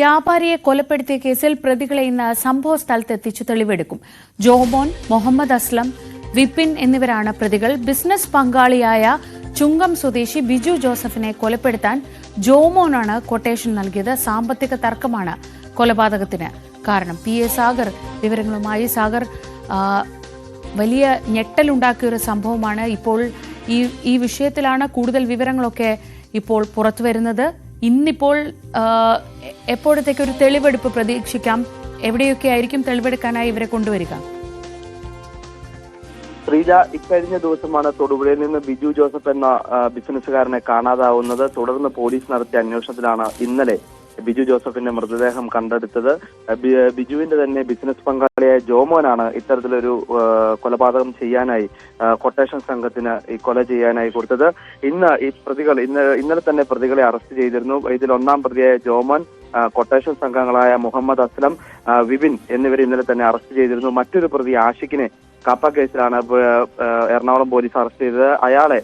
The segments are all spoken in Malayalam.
വ്യാപാരിയെ കൊലപ്പെടുത്തിയ കേസിൽ പ്രതികളെ ഇന്ന് സംഭവ സ്ഥലത്തെത്തിച്ചു തെളിവെടുക്കും. ജോമോൻ മുഹമ്മദ് അസ്ലം വിപിൻ എന്നിവരാണ് പ്രതികൾ. ബിസിനസ് പങ്കാളിയായ ചുങ്കം സ്വദേശി ബിജു ജോസഫിനെ കൊലപ്പെടുത്താൻ ജോമോനാണ് കൊട്ടേഷൻ നൽകിയത്. സാമ്പത്തിക തർക്കമാണ് കൊലപാതകത്തിന് കാരണം. പി എ സാഗർ വിവരങ്ങളുമായി സാഗർ വലിയ ഞെട്ടലുണ്ടാക്കിയ ഒരു സംഭവമാണ് ഇപ്പോൾ ഈ ഈ വിഷയത്തിലാണ് കൂടുതൽ വിവരങ്ങളൊക്കെ ഇപ്പോൾ പുറത്തു വരുന്നത് ഇന്നിപ്പോൾ എപ്പോഴത്തേക്ക് ഒരു തെളിവെടുപ്പ് പ്രതീക്ഷിക്കാം? എവിടെയൊക്കെ ആയിരിക്കും തെളിവെടുക്കാനായി ഇവരെ കൊണ്ടുവരിക? ശ്രീജ ഇക്കഴിഞ്ഞ ദിവസമാണ് തൊടുപുഴയിൽ നിന്ന് ബിജു ജോസഫ് എന്ന ബിസിനസ്സുകാരനെ കാണാതാവുന്നത്. തുടർന്ന് പോലീസ് നടത്തിയ അന്വേഷണത്തിലാണ് ഇന്നലെ ബിജു ജോസഫിന്റെ മൃതദേഹം കണ്ടെടുത്തത്. ബിജുവിന്റെ തന്നെ ബിസിനസ് പങ്കാളിയായ ജോമോനാണ് ഇത്തരത്തിലൊരു കൊലപാതകം ചെയ്യാനായി കൊട്ടേഷൻ സംഘത്തിന് ഈ കൊല ചെയ്യാനായി കൊടുത്തത്. ഇന്ന് ഈ പ്രതികൾ ഇന്ന് ഇന്നലെ തന്നെ പ്രതികളെ അറസ്റ്റ് ചെയ്തിരുന്നു. ഇതിൽ ഒന്നാം പ്രതിയായ ജോമോൻ കൊട്ടേഷൻ സംഘങ്ങളായ മുഹമ്മദ് അസ്ലം വിപിൻ എന്നിവരെ ഇന്നലെ തന്നെ അറസ്റ്റ് ചെയ്തിരുന്നു. മറ്റൊരു പ്രതി ആഷിഖിനെ കാപ്പ കേസിലാണ് എറണാകുളം പോലീസ് അറസ്റ്റ് ചെയ്തത്. അയാളെ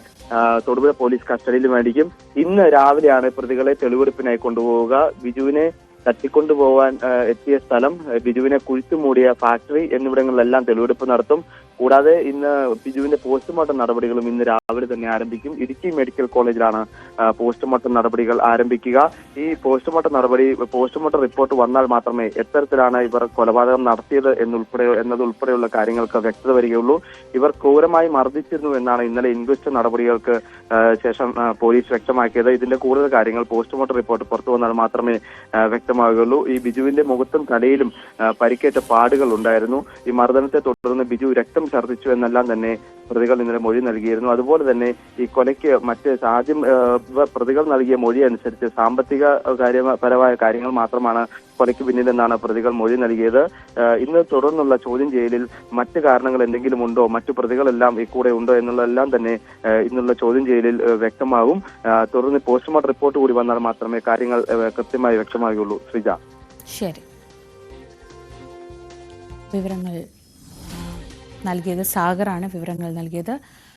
തൊടുപുഴ പോലീസ് കസ്റ്റഡിയിൽ മേടിക്കും. ഇന്ന് രാവിലെയാണ് പ്രതികളെ തെളിവെടുപ്പിനായി കൊണ്ടുപോവുക. ബിജുവിനെ തട്ടിക്കൊണ്ടുപോകാൻ എത്തിയ സ്ഥലം ബിജുവിനെ കുഴിച്ചു മൂടിയ ഫാക്ടറി എന്നിവിടങ്ങളിലെല്ലാം തെളിവെടുപ്പ് നടത്തും. കൂടാതെ ഇന്ന് ബിജുവിന്റെ പോസ്റ്റ്മോർട്ടം നടപടികളും ഇന്ന് രാവിലെ തന്നെ ആരംഭിക്കും. ഇടുക്കി മെഡിക്കൽ കോളേജിലാണ് പോസ്റ്റ്മോർട്ടം നടപടികൾ ആരംഭിക്കുക. ഈ പോസ്റ്റ്മോർട്ടം നടപടി പോസ്റ്റ്മോർട്ടം റിപ്പോർട്ട് വന്നാൽ മാത്രമേ എത്തരത്തിലാണ് ഇവർ കൊലപാതകം നടത്തിയത് എന്നുൾപ്പെടെ എന്നതുൾപ്പെടെയുള്ള കാര്യങ്ങൾക്ക് വ്യക്തത വരികയുള്ളൂ. ഇവർ ക്രൂരമായി മർദ്ദിച്ചിരുന്നു എന്നാണ് ഇന്നലെ ഇൻക്വസ്റ്റ് നടപടികൾക്ക് ശേഷം പോലീസ് വ്യക്തമാക്കിയത്. ഇതിന്റെ കൂടുതൽ കാര്യങ്ങൾ പോസ്റ്റ്മോർട്ടം റിപ്പോർട്ട് പുറത്തു വന്നാൽ മാത്രമേ വ്യക്തമാകുകയുള്ളൂ ഈ ബിജുവിന്റെ മുഖത്തും തലയിലും പരിക്കേറ്റ പാടുകൾ ഉണ്ടായിരുന്നു. ഈ മർദ്ദനത്തെ തുടർന്ന് ബിജു രക്തം ഛർദ്ദിച്ചു എന്നെല്ലാം തന്നെ പ്രതികൾ ഇന്നലെ മൊഴി നൽകിയിരുന്നു. അതുപോലെ തന്നെ ഈ കൊലയ്ക്ക് മറ്റ് ആദ്യം പ്രതികൾ നൽകിയ മൊഴി അനുസരിച്ച് സാമ്പത്തിക കാര്യപരമായ കാര്യങ്ങൾ മാത്രമാണ് കൊലയ്ക്ക് പിന്നിലെന്നാണ് പ്രതികൾ മൊഴി നൽകിയത്. ഇന്ന് തുടർന്നുള്ള ചോദ്യം ചെയ്യലിൽ മറ്റ് കാരണങ്ങൾ എന്തെങ്കിലും ഉണ്ടോ? മറ്റു പ്രതികളെല്ലാം ഈ കൂടെ ഉണ്ടോ എന്നുള്ളതെല്ലാം തന്നെ ഇന്നുള്ള ചോദ്യം ചെയ്യലിൽ വ്യക്തമാകും. തുടർന്ന് പോസ്റ്റ്മോർട്ടം റിപ്പോർട്ട് കൂടി വന്നാൽ മാത്രമേ കാര്യങ്ങൾ കൃത്യമായി വ്യക്തമാകുള്ളൂ ശ്രീജ. ശരി. വിവരങ്ങൾ നൽകിയത് സാഗറാണ് വിവരങ്ങൾ നൽകിയത്.